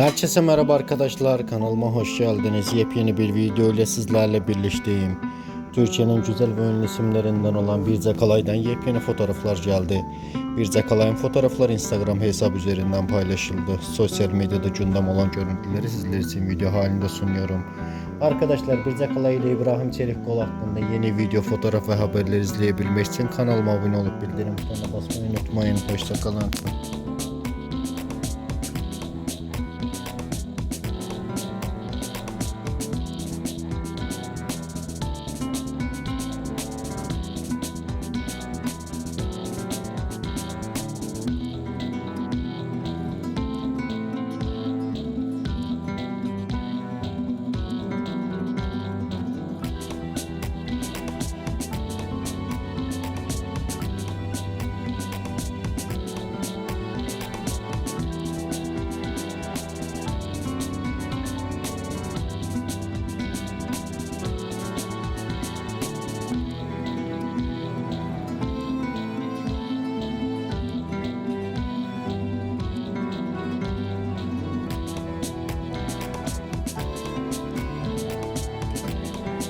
Herkese merhaba arkadaşlar kanalıma hoş geldiniz. Yepyeni bir video ile sizlerle birlikteyim. Türkiye'nin güzel ve ünlü isimlerinden olan Birce Kalay'dan yepyeni fotoğraflar geldi. Birce Kalay'ın fotoğrafları Instagram hesabı üzerinden paylaşıldı. Sosyal medyada gündem olan görüntüleri sizler için video halinde sunuyorum. Arkadaşlar Birce Kalay ile İbrahim Çelikkol hakkında yeni video, fotoğraf ve haberleri izleyebilmek için kanalıma abone olup bildirim butonuna basmayı unutmayın. Hoşçakalın.